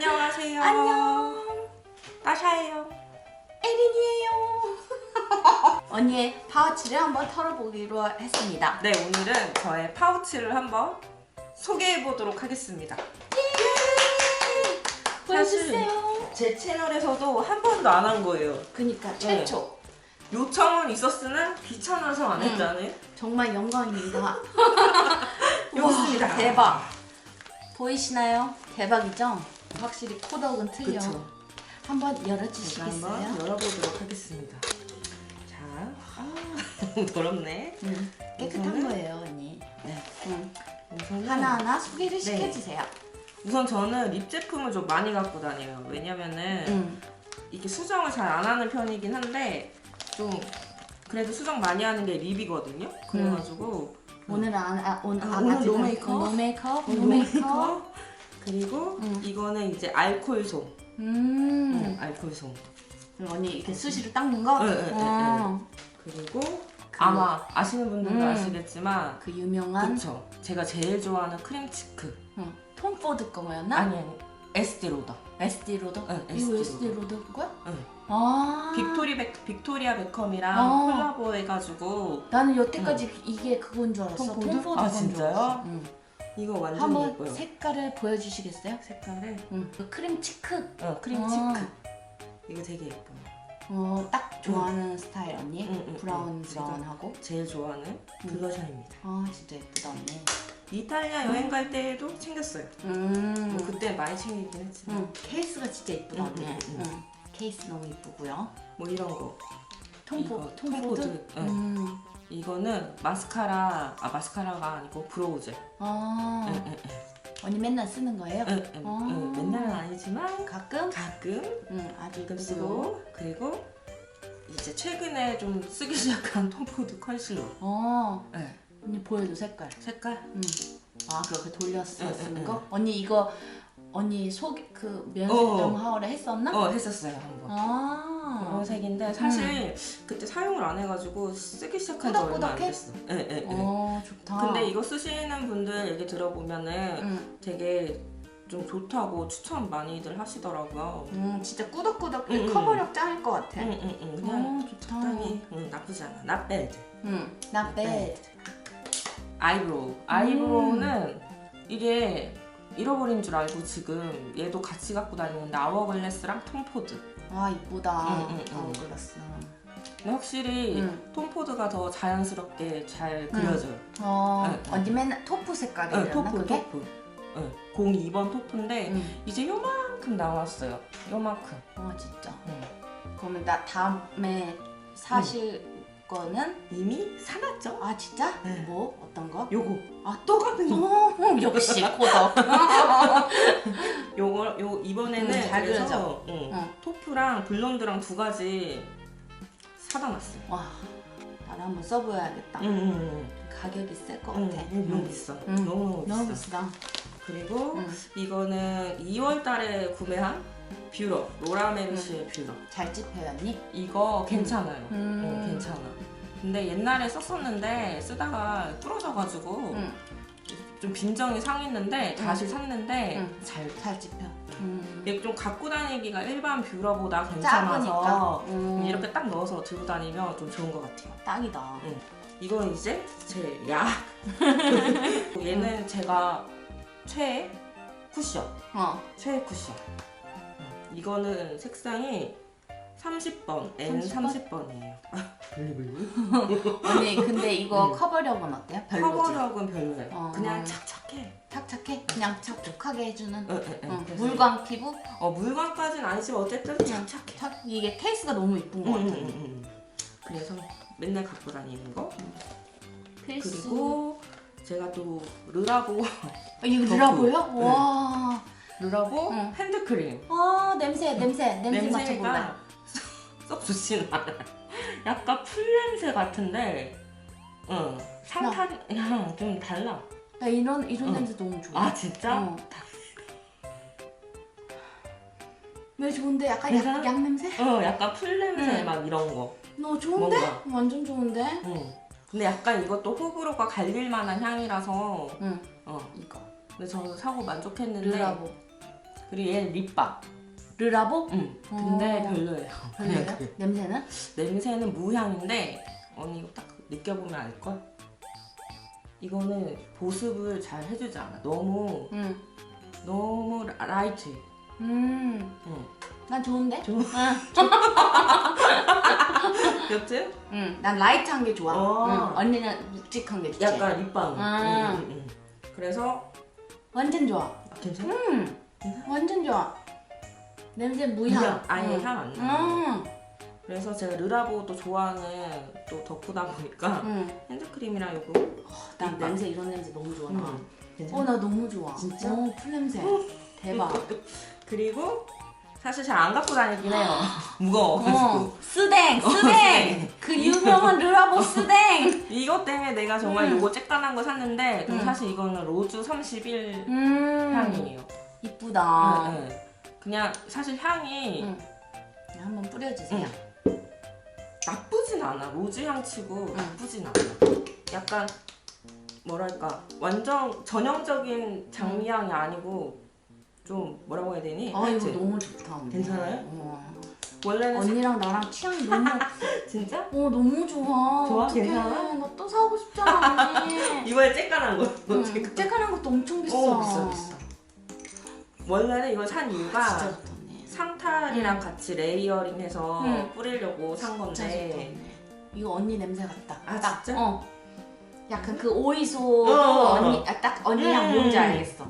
안녕하세요. 안녕. 따샤예요. 에린이에요. 언니의 파우치를 한번 털어보기로 했습니다. 네, 오늘은 저의 파우치를 한번 소개해 보도록 하겠습니다. 보여주세요. 제 채널에서도 한 번도 안 한 거예요. 그니까 최초. 요청은 있었으나 귀찮아서 안 음. 했다는. 정말 영광입니다. 와, 대박. 보이시나요? 대박이죠? 확실히 코덕은 틀려. 그쵸. 한번 열어주시겠어요? 한번 열어보도록 하겠습니다. 자, 아, 더럽네. 음, 깨끗한 우선은- 거예요, 언니. 네, 음, 우선은 하나하나 소개를 네. 시켜주세요. 우선 저는 립 제품을 좀 많이 갖고 다녀요. 왜냐면은 음. 이게 수정을 잘 안 하는 편이긴 한데 좀 그래도 수정 많이 하는 게 립이거든요. 그래가지고 오늘은 안, 아, 오늘 아, 아, 오늘 아직은 노 메이크업? 노 메이크업, 어, 노 메이크업. 그리고 음. 이거는 이제 알콜솜. 음. 음, 알콜솜. 그리고 언니 이렇게 수시로 닦는 거? 네, 네, 네, 어. 그리고 아마 아시는 분들도 음. 아시겠지만 그 유명한 그쵸. 제가 제일 좋아하는 크림 치크. 어, 톰포드 거였나? 아니 아니 에스티 로더. SD 로더? 응, 이거 SD SD 로더 거야? 응. 아. 빅토리 백 빅토리아 베컴이랑 어. 콜라보 해가지고 나는 여태까지 이게 그건 줄 알았어. 톰포드? 톰포드 아, 건 줄 진짜요? 알았어. 응. 이거 완전 한번 예뻐요. 색깔을 보여주시겠어요? 색깔을 응. 그 크림 치크. 어 크림 아. 치크. 이거 되게 예뻐요. 어, 딱 좋아하는 스타일 언니. 응, 응, 브라운 응. 브라운하고. 제일 좋아하는 블러셔입니다. 아 진짜 예쁘다 언니. 이탈리아 여행 갈 때도 챙겼어요. 음. 뭐 그때 많이 챙기긴 했지만 응. 케이스가 진짜 예쁘다 응, 언니. 응, 응. 응. 케이스 너무 예쁘고요. 뭐 이런 거. 이거, 톰포드. 톰포드, 응. 음. 이거는 마스카라 아 마스카라가 아니고 브로우 젤. 아. 응, 응, 언니 맨날 쓰는 거예요? 응, 응, 아. 응. 맨날은 아니지만 가끔? 가끔 응, 아주 가끔. 쓰고 그리고 이제 최근에 좀 쓰기 시작한 톰포드 컨실러. 어, 네. 언니 보여줘 색깔. 색깔 응. 아, 그렇게 돌렸어 응, 쓰는 응, 거? 언니 이거 언니 속그 면세 어. 영하울에 했었나? 어 했었어요 한번. 아. 그런 색인데 사실 그때 사용을 안 해가지고 쓰기 시작한 지 얼마 안 꾸덕꾸덕해? 됐어. 예, 예, 예. 어, 좋다. 근데 이거 쓰시는 분들 얘기 들어보면은 응. 되게 좀 좋다고 추천 많이들 하시더라고요. 음, 진짜 꾸덕꾸덕 응, 응. 커버력 짱일 것 같아. 응, 응, 응. 그냥 어, 좋다. 적당히 응, 나쁘지 않아. Not bad. 응, not bad. 아이브로우. 아이브로우는 이게 잃어버린 줄 알고 지금 얘도 같이 갖고 다니는데 아워글래스랑 톰포드. 아, 이쁘다. 응, 응, 응. 아우글라스. 근데 확실히 응. 톰포드가 더 자연스럽게 잘 그려져요. 어, 응, 응. 언니 맨날 토프 응, 색깔이었나 토프, 그게? 토프. 응, 02번 토프인데 응. 이제 요만큼 나왔어요. 요만큼. 어, 진짜. 응. 그러면 나 다음에 사실 거는 이미 사놨죠? 아 진짜? 네. 뭐 어떤 거? 요거. 아 똑같은 거. 어, 역시 코더. 요거 요 이번에는 응, 잘 그래서. 응, 응. 토프랑 블론드랑 두 가지 사다 놨어요. 와, 나도 한번 써보야겠다. 응, 응, 가격이 셀것 응. 같아. 응, 너무 비싸. 응. 너무 비싸. 너무 비싸. 그리고 응. 이거는 2월 달에 구매한 뷰러. 로라 메르시의 뷰러. 잘 찝혀요 언니? 이거 괜찮아요. 음. 어, 괜찮아. 근데 옛날에 썼었는데 쓰다가 부러져가지고 응. 좀 빈정이 상했는데 다시 샀는데 응. 잘잘 찝혀. 음. 이게 좀 갖고 다니기가 일반 뷰러보다. 괜찮아서 음. 이렇게 딱 넣어서 들고 다니면 좀 좋은 것 같아요. 딱이다. 이건 이제 제 약. 얘는 제가 최애 쿠션. 어. 최애 쿠션. 이거는 색상이 30번, N 30번이에요. 언니 근데 이거 응. 커버력은 어때요? 별로지? 커버력은 별로예요. 어. 그냥 착착해. 탁탁해? 그냥 촉촉하게 해주는 응, 응, 응. 응. 그래서 물광 피부? 어 물광까지는 아니지만 어쨌든 그냥 착착해. 탁 이게 케이스가 너무 이쁜 것 응, 같아. 응, 응, 응. 그래서 맨날 갖고 다니는 거. 필수. 그리고 제가 또 르라보 아, 이거 덕후. 르라보요? 네. 와. 르라보 응. 핸드크림. 아 냄새 냄새 냄새? 냄새가 썩 좋지는 않아. 약간 풀 냄새 같은데, 응 상탄 향 좀 달라. 나 이런 이런 응. 냄새 너무 좋아. 아 진짜? 어. 왜 좋은데? 약간 괜찮아? 약, 약 냄새? 어 약간 풀 냄새 응. 막 이런 거. 너 좋은데? 뭔가. 완전 좋은데? 응. 근데 약간 이것도 호불호가 갈릴 만한 향이라서, 응 어. 이거 근데 저는 사고 만족했는데 르라보. 그리고 얘 립밤. 르라보? 응. 근데 어. 별로예요. 그냥 별로예요? 그게. 냄새는? 냄새는 무향인데 언니 이거 딱 느껴보면 알걸? 이거는 보습을 잘 해주지 않아. 너무 응. 너무 라- 라이트. 음. 응. 난 좋은데? 좋아? 응. 여튼 응. 난 라이트한 게 좋아. 어. 응. 언니는 묵직한 게 좋지. 약간 립밤. 아. 응, 응, 응. 그래서 완전 좋아. 아, 괜찮아? 음. 완전 좋아. 냄새 무향. 아예 응. 향안 나. 음. 그래서 제가 르라보 또 좋아하는 또 덕후다 보니까 응. 핸드크림이랑 요거 난 립밤. 냄새 이런 냄새 너무 좋아. 나. 음. 괜찮아? 어, 나 너무 좋아. 진짜? 어, 풀 냄새. 대박. 그리고 사실 잘 안 갖고 다니긴 해요. 무거워가지고. 어, 스댕, 어, 스댕. 스댕. 그 유명한 르라보 스댕. 이것 때문에 내가 정말 음. 요거 쬐깐한 거 샀는데 근데 음. 사실 이거는 로즈 31 음. 향이에요. 이쁘다. 네, 네. 그냥 사실 향이 음. 네, 한번 뿌려주세요. 나쁘진 않아. 로즈 향 음. 치고 나쁘진 않아. 약간 뭐랄까 완전 전형적인 장미 향이 아니고 좀 뭐라고 해야 되니? 아 이거 너무 좋다. 언니. 괜찮아요? 어. 원래는 언니랑 나랑 취향이 너무 진짜? 어 너무 좋아. 좋아? 어떡해. 괜찮아? 나또 사고 싶잖아 언니. 이거에 쬐깐한 거. 응. 쬐깐한 것도 엄청 비싸. 어 비싸 비싸. 원래는 이걸 산 아, 이유가 진짜 좋다 언니. 상탈이랑 음. 같이 레이어링해서 음. 뿌리려고 산 진짜 건데. 이거 언니 냄새 같다. 아, 딱. 진짜? 어. 약간 그 오이소 어. 언니 아, 딱 언니 향 음. 뭔지 알겠어.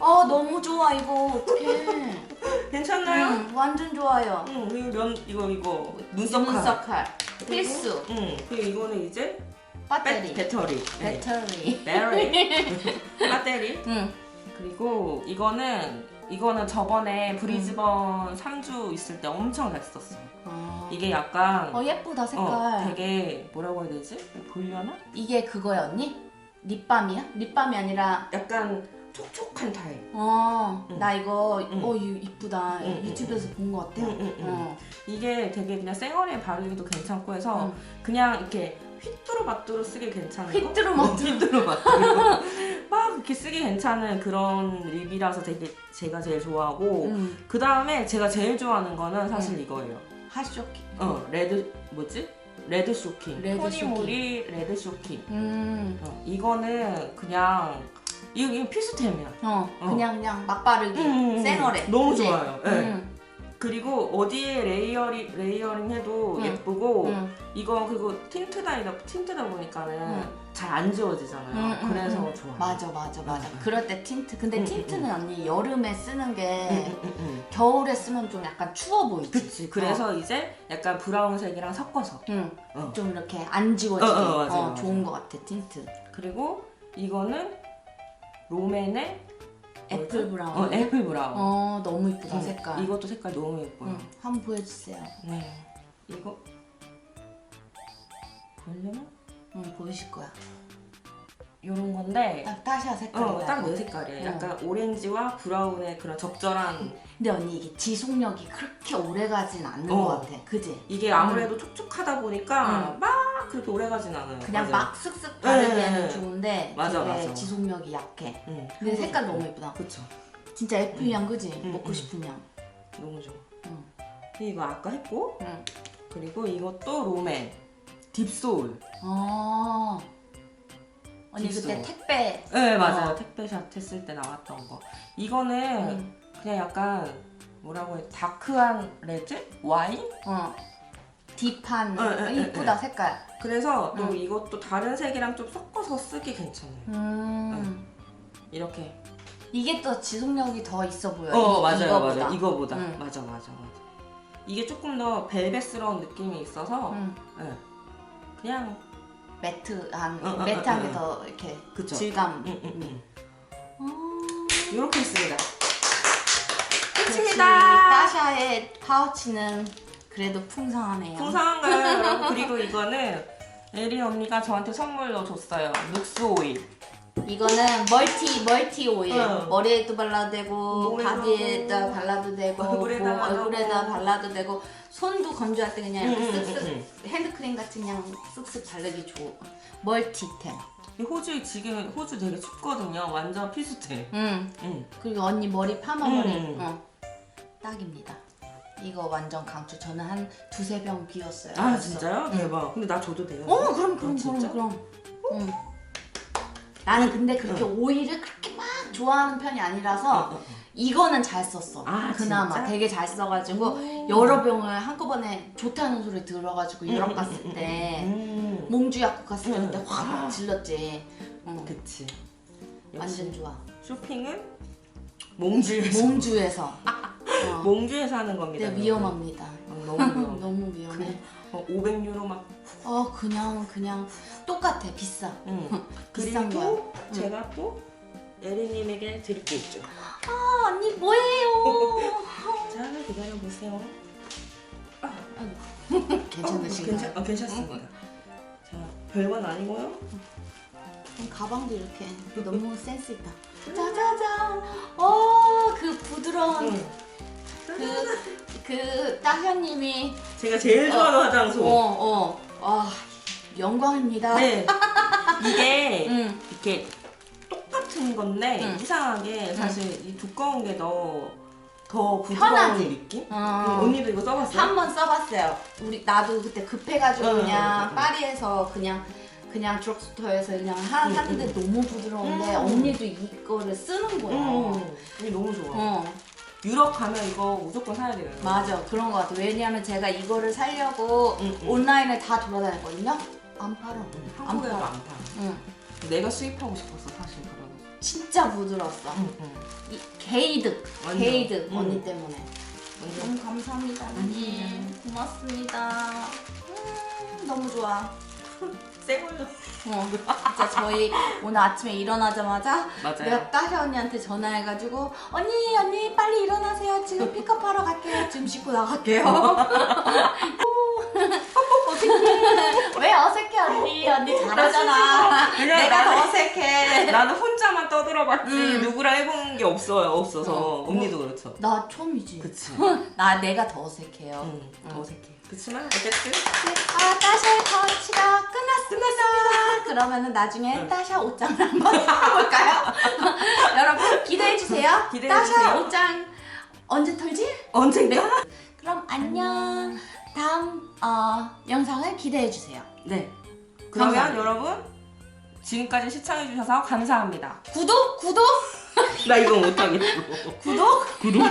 어 너무 좋아 이거 어떡해. 괜찮나요? 응, 완전 좋아요. 응 그리고 면 이거 이거 눈썹 칼. 눈썹칼 필수 응 그리고 이거는 이제 배터리 배, 배터리. 네. 배터리. 배터리. 배터리. 응. 그리고 이거는 이거는 저번에 브리즈번 3주 있을 때 엄청 잘 썼어. 어. 이게 약간 어 예쁘다 색깔. 어, 되게 뭐라고 해야 되지? 보려나? 이게 그거야 언니? 립밤이야? 립밤이 아니라 약간 촉촉한 타입. 어, 응. 나 이거 응. 어 이쁘다 응, 응, 유튜브에서 본 것 같아요. 어. 이게 되게 그냥 생얼에 바르기도 괜찮고 해서 응. 그냥 이렇게 휘뚜루 마뚜루 쓰기 괜찮은 거? 휘뚜루 마뚜루. 휘뚜루 마뚜루 막 이렇게 쓰기 괜찮은 그런 립이라서 되게 제가 제일 좋아하고 응. 그 다음에 제가 제일 좋아하는 거는 사실 이거예요 핫쇼키. 어 레드 뭐지? 레드 쇼킹 레드 토니모리 레드 쇼킹 음. 어, 이거는 그냥 이거, 이거 필수템이야 어, 어. 그냥 그냥 막 바르기. 음, 생얼에. 너무 그치? 좋아요 네. 응. 그리고 어디에 레이어링, 레이어링 해도 응. 예쁘고 응. 이거 그리고 틴트다 틴트다 보니까는 응. 잘안 지워지잖아요. 응, 응, 그래서 응. 좋아. 맞아 맞아 맞아. 응. 그럴 때 틴트. 근데 응, 틴트는 언니 여름에 쓰는 게 응, 응, 응. 겨울에 쓰면 좀 약간 추워 보이지. 그치. 그래서 이제 약간 브라운색이랑 섞어서. 응. 어. 좀 이렇게 안 지워지게 어, 어, 맞아, 어, 맞아. 좋은 것 같아 틴트. 그리고 이거는 롬앤의 애플? 브라운. 어, 애플 브라운. 어 너무 이쁘다 응. 색깔. 이것도 색깔 너무 예뻐요. 응. 한번 보여주세요. 네. 이거 보려나? 응 보이실 거야. 이런 건데. 딱 따샤 색깔. 어, 딱내 색깔이에요. 어. 약간 오렌지와 브라운의 그런 적절한 근데 언니 이게 지속력이 그렇게 오래 가진 않는 어. 것 같아. 그지? 이게 아무래도 촉촉하다 보니까 응. 막 그렇게 오래 가진 않아요. 그냥 맞아요. 막 쓱쓱 바르기에는 네, 네. 좋은데 맞아, 되게 맞아. 지속력이 약해. 응. 근데 색깔 너무 예쁘다. 그쵸. 진짜 애플 향 그지? 응, 먹고 응. 싶은 향. 너무 좋아. 응. 이거 아까 했고 응. 그리고 이것도 롬앤 딥소울. 아. 언니 딥소. 그때 택배. 네 맞아요. 어. 택배샷 했을 때 나왔던 거. 이거는 응. 그냥 약간 뭐라고 해 다크한 레드? 와인? 어. 딥한 어, 어, 어, 이쁘다 어. 색깔. 그래서 또 응. 이것도 다른 색이랑 좀 섞어서 쓰기 괜찮아요. 음. 이렇게. 이게 또 지속력이 더 있어 보여. 어 이- 맞아요 이거보다. 맞아요 이거보다 응. 맞아 맞아 맞아. 이게 조금 더 벨벳스러운 느낌이 있어서 응. 네. 그냥 매트한 어, 어, 매트한 어, 게 어. 더 이렇게 그쵸. 질감. 응, 응, 응. 음. 이렇게 있습니다. 끝입니다. 따샤의 파우치는 그래도 풍성하네요. 풍성한가요, 여러분? 그리고 이거는 에리 언니가 저한테 선물로 줬어요. 룩스 오일. 이거는 멀티 멀티 오일. 응. 머리에도 발라도 되고 몸에도 바디에다 하고, 발라도 되고 얼굴에다 뭐 발라도 얼굴에다. 발라도 되고 손도 건조할 때 그냥 응, 이렇게 응, 쓱쓱 응, 핸드크림 같이 그냥 쓱쓱 바르기 좋고 멀티템. 이 호주 지금 호주 되게 춥거든요. 완전 필수템. 응. 응. 그리고 언니 머리 파마 머리. 음. 어. 딱입니다. 이거 완전 강추. 저는 한 두세 병 비웠어요. 아 벌써. 진짜요? 대박. 근데 나 줘도 돼요? 어, 그럼 그럼 어, 진짜? 그럼 그럼. 응. 나는 근데 그렇게 오일을 그렇게 막 좋아하는 편이 아니라서 어, 어, 어. 이거는 잘 썼어. 아, 그나마 진짜? 되게 잘 써가지고 오. 여러 병을 한꺼번에 좋다는 소리 들어가지고 유럽 음, 갔을 음, 음, 때 음. 몽주 약국 갔을 때 음. 그때 확 아. 질렀지. 어, 그치. 완전 역시 좋아. 쇼핑은 몽주에서 몽주에서. 어. 몽주에서 하는 겁니다. 근데 여러분. 위험합니다. 어, 너무 위험. 너무 위험해. 그, 어, 500유로 막. 어 그냥 그냥 똑같아 비싸. 응. 비싼 거야. 그리고 제가 또 에리님에게 드릴 게 있죠. 아 언니 뭐예요? 자 기다려 보세요. 괜찮으신가요? 괜찮, 어, 괜찮습니다. 자 별건 아니고요. 음, 가방도 이렇게 너무 센스 있다. 짜자잔. 어그 따현님이 제가 제일 좋아하는 화장솜. 어 어 아 영광입니다. 네. 이게 응. 이렇게 똑같은 건데 응. 이상하게 사실 이 두꺼운 게 더 더 부드러운 편하지? 느낌? 어. 언니도 이거 써봤어요? 한 번 써봤어요. 우리 나도 그때 급해가지고 응, 그냥 응, 응. 파리에서 그냥 그냥 드럭스토어에서 그냥 하, 응, 하는데 응. 너무 부드러운데 음. 언니도 이거를 쓰는 거야. 음, 이게 너무 좋아. 어 유럽 가면 이거 무조건 사야 돼요. 맞아 그런 거 같아. 왜냐면 제가 이거를 살려고 응, 응. 온라인을 다 돌아다녔거든요. 안 팔아. 안 한국에도 팔아. 안 파. 응. 내가 수입하고 싶었어 사실 그러고. 진짜 부드러웠어. 응, 응. 이 게이득 완전. 게이득 응. 언니 때문에. 완전 너무 감사합니다 언니. 고맙습니다. 음, 너무 좋아. 새 걸로. 어, 진짜 저희 오늘 아침에 일어나자마자 맞아요. 내가 따샤 언니한테 전화해가지고 언니 언니 빨리 일어나세요 지금 픽업하러 갈게요 지금 씻고 나갈게요 어떡해 왜 어색해 언니 언니 잘하잖아 내가 더 나는- 어색해 나는 혼자만 떠들어봤지 음. 누구랑 해본 게 없어요 없어서 어. 언니도 그렇죠. 나 처음이지 그치. 나 내가 더 어색해요 응, 더 어색해. 그치만 어쨌든 아 따샤의 터치가 끝났습니다. 그러면은 나중에 응. 따샤 옷장을 한번 해볼까요? 여러분 기대해 주세요. 기대해주세요. 따샤 옷장 언제 털지? 언젠가? 그럼 안녕. 다음 어, 영상을 기대해 주세요. 네. 그러면 감사합니다. 여러분 지금까지 시청해 주셔서 감사합니다. 구독 구독 나 이거 못하겠어. 구독 구독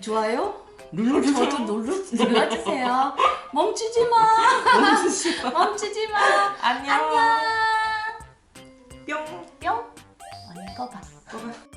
좋아요. 눌러주세요. 저도 눌러, 눌러주세요. 멈추지 마. 멈추지 마. 멈추지 마. 안녕. 안녕. 뿅. 뿅. 언니 꺼봐. 꺼봐.